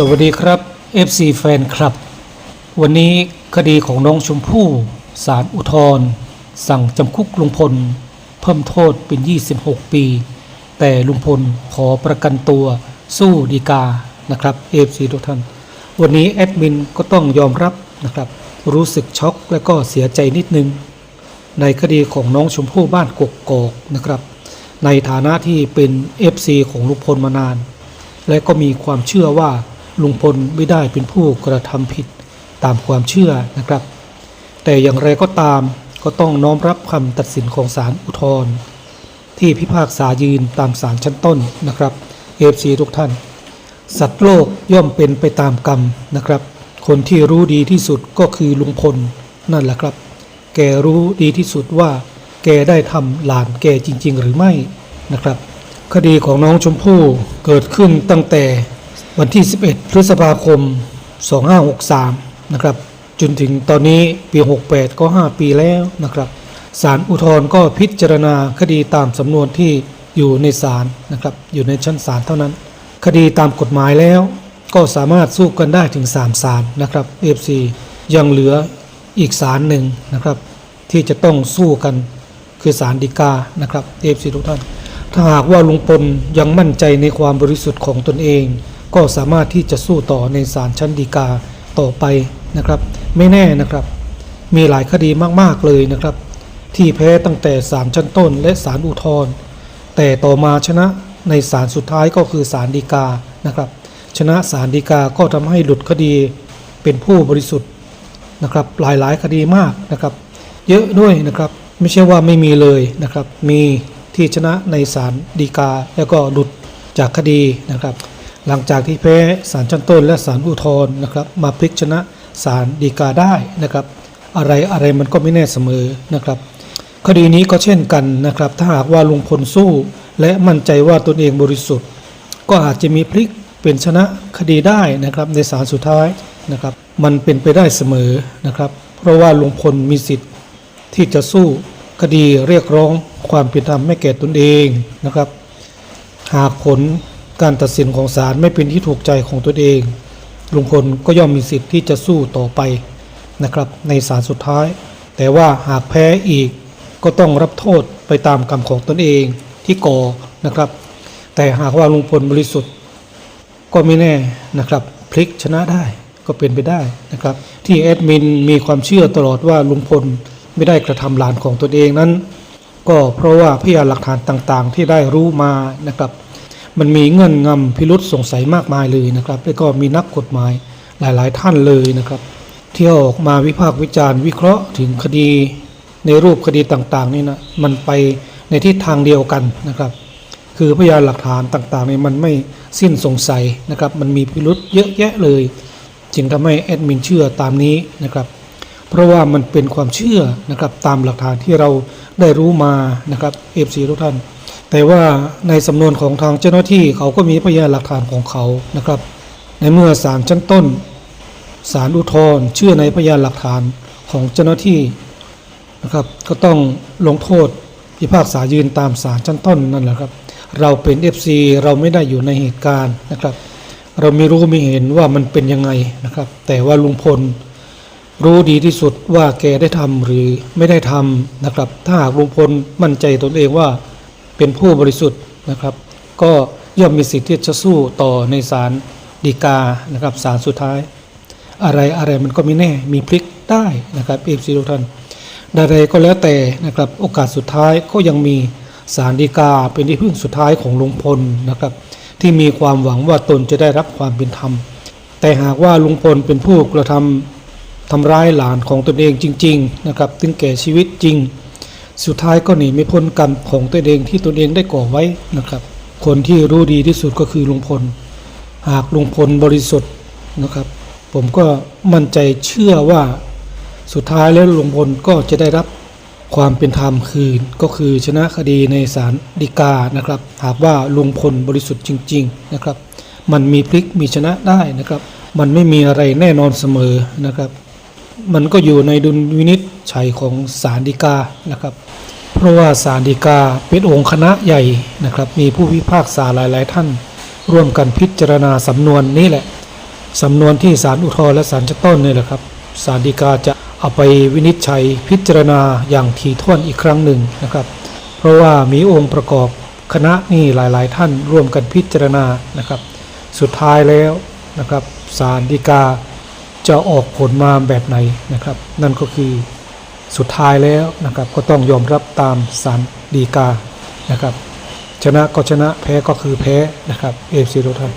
สวัสดีครับ FC แฟนคลับ วันนี้คดีของน้องชมพู่ศาลอุทธร์สั่งจำคุกลุงพล เพิ่มโทษเป็น 26 ปี แต่ลุงพลขอประกันตัวสู้ดีกานะครับ FC ทุกท่าน วันนี้แอดมินก็ต้องยอมรับนะครับ รู้สึกช็อกและก็เสียใจนิดนึง ในคดีของน้องชมพู่บ้านกกกอกนะครับ ในฐานะที่เป็น FC ของลุงพลมานาน และก็มีความเชื่อว่า ลุงพลไม่ได้เป็นผู้กระทำผิดตามความเชื่อนะครับ แต่อย่างไรก็ตามก็ต้องน้อมรับคำตัดสินของศาลอุทธรณ์ที่พิพากษายืนตามศาลชั้นต้นนะครับเอฟซีทุกท่าน สัตว์โลกย่อมเป็นไปตามกรรมนะครับ คนที่รู้ดีที่สุดก็คือลุงพลนั่นแหละครับ แกรู้ดีที่สุดว่า แกได้ทำหลานแกจริง ๆ หรือไม่นะครับ คดีของน้องชมพู่เกิดขึ้นตั้งแต่ วันที่ 11 พฤษภาคม 2563 นะครับ จนถึงตอนนี้ปี 68 ก็ 5 ปีแล้วนะครับศาลอุทธรณ์ก็พิจารณาคดีตามสำนวนที่อยู่ในศาลนะครับ อยู่ในชั้นศาลเท่านั้น คดีตามกฎหมายแล้ว ก็สามารถสู้กันได้ถึง 3 ศาลนะครับ FC ยังเหลืออีกศาลหนึ่งนะครับ ที่จะต้องสู้กันคือศาลฎีกานะครับ FC ทุกท่าน ถ้าหากว่าลุงพลยังมั่นใจในความบริสุทธิ์ของตนเอง ก็สามารถที่จะสู้ต่อในศาลชั้นฎีกาต่อไปนะครับ ไม่แน่นะครับ มีหลายคดีมากๆเลยนะครับ ที่แพ้ตั้งแต่ศาลชั้นต้นและศาลอุทธรณ์แต่ต่อมาชนะในศาลสุดท้ายก็คือศาลฎีกานะครับ ชนะศาลฎีกาก็ทำให้หลุดคดีเป็นผู้บริสุทธิ์นะครับ หลายๆคดีมากนะครับ เยอะด้วยนะครับไม่ใช่ว่าไม่มีเลยนะครับ มีที่ชนะในศาลฎีกาแล้วก็หลุดจากคดีนะครับ หลังจากที่แพ้ศาลชั้นต้นและศาลอุทธรณ์นะครับ มาพลิกชนะศาลฎีกาได้นะครับ อะไรอะไรมันก็ไม่แน่เสมอนะครับ คดีนี้ก็เช่นกันนะครับ ถ้าหากว่าลุงพลสู้ และมั่นใจว่าตนเองบริสุทธิ์ ก็อาจจะมีพลิกเป็นชนะคดีได้นะครับในศาลสุดท้ายนะครับ มันเป็นไปได้เสมอนะครับ เพราะว่าลุงพลมีสิทธิ์ที่จะสู้คดีเรียกร้องความเป็นธรรมให้แก่ตนเองนะครับ หากผล การตัดสินของศาลไม่เป็นที่ถูกใจของตนเอง ลุงพลก็ย่อมมีสิทธิ์ที่จะสู้ต่อไปนะครับในศาลสุดท้าย แต่ว่าหากแพ้อีกก็ต้องรับโทษไปตามกรรมของตนเองที่ก่อนะครับ แต่หากว่าลุงพลบริสุทธิ์ ก็ไม่แน่นะครับ พลิกชนะได้ก็เป็นไปได้นะครับ ที่แอดมินมีความเชื่อตลอดว่าลุงพลไม่ได้กระทำหลานของตนเองนั้น ก็เพราะว่าพยานหลักฐานต่างๆ ที่ได้รู้มานะครับ มันมีเงื่อนงำพิรุษสงสัยมากมายเลยนะครับ แล้วก็มีนักกฎหมายหลายๆ ท่านเลยนะครับ เที่ยวออกมาวิพากษ์วิจารณ์วิเคราะห์ถึงคดีในรูปคดีต่าง ๆ นี่นะมันไปในทิศทางเดียวกันนะครับ คือพยานหลักฐานต่างๆนี่มันไม่สิ้นสงสัยนะครับ มันมีพิรุษเยอะแยะเลย จึงทำให้แอดมินเชื่อตามนี้นะครับ เพราะว่ามันเป็นความเชื่อนะครับตามหลักฐานที่เราได้รู้มานะครับเอฟซีทุกท่าน แต่ว่าในสำนวนของทางเจ้าหน้าที่เขาก็มีพยานหลักฐานของเขานะครับ ในเมื่อศาลชั้นต้นศาลอุทธรเชื่อในพยานหลักฐานของเจ้าหน้าที่นะครับ ก็ต้องลงโทษพิพากษายืนตามศาลชั้นต้นนั่นแหละครับ เราเป็น FC เราไม่ได้อยู่ในเหตุการณ์นะครับ เราไม่รู้ไม่เห็นว่ามันเป็นยังไงนะครับ แต่ว่าลุงพลรู้ดีที่สุดว่าแกได้ทำหรือไม่ได้ทำนะครับ ถ้าหากลุงพลมั่นใจตนเองว่า เป็นผู้บริสุทธิ์นะครับ ก็ย่อมมีสิทธิ์ที่จะสู้ต่อในศาลฎีกานะครับศาลสุดท้าย อะไรอะไรมันก็ไม่แน่มีพลิกได้นะครับเอฟซีทุกท่านใดๆก็แล้วแต่นะครับโอกาสสุดท้ายก็ยังมีศาลฎีกาเป็นที่พึ่งสุดท้ายของลุงพลนะครับ ที่มีความหวังว่าตนจะได้รับความเป็นธรรม แต่หากว่าลุงพลเป็นผู้กระทำทำร้ายหลานของตนเองจริง ๆ นะครับ ถึงแก่ชีวิตจริง สุดท้ายก็หนีไม่พ้นกรรมของตนเองที่ตนเองได้ก่อไว้นะครับ คนที่รู้ดีที่สุดก็คือลุงพล หากลุงพลบริสุทธิ์นะครับ ผมก็มั่นใจเชื่อว่าสุดท้ายแล้วลุงพลก็จะได้รับความเป็นธรรมคืนก็คือชนะคดีในศาลฎีกานะครับ หากว่าลุงพลบริสุทธิ์จริง ๆนะครับ มันมีพลิกมีชนะได้นะครับ มันไม่มีอะไรแน่นอนเสมอนะครับ มันก็อยู่ในดุลวินิจฉัยของศาลฎีกานะครับ เพราะว่าศาลฎีกาเป็นองค์คณะใหญ่นะครับ มีผู้พิพากษาหลาย ๆ ท่าน ร่วมกันพิจารณาสำนวนนี้แหละสำนวนที่ศาลอุทธรณ์และศาลชั้นต้นนี่แหละครับศาลฎีกาจะเอาไปวินิจฉัยพิจารณาอย่างถี่ถ้วนอีกครั้งหนึ่งนะครับ เพราะว่ามีองค์ประกอบคณะนี่หลาย ๆ ท่านร่วมกันพิจารณานะครับ สุดท้ายแล้วนะครับศาลฎีกา จะออกผลมาแบบไหนนะครับ นั่นก็คือสุดท้ายแล้วนะครับก็ต้องยอมรับตามสารดีกานะครับ ชนะก็ชนะแพ้ก็คือแพ้นะครับเอฟซีทุกท่าน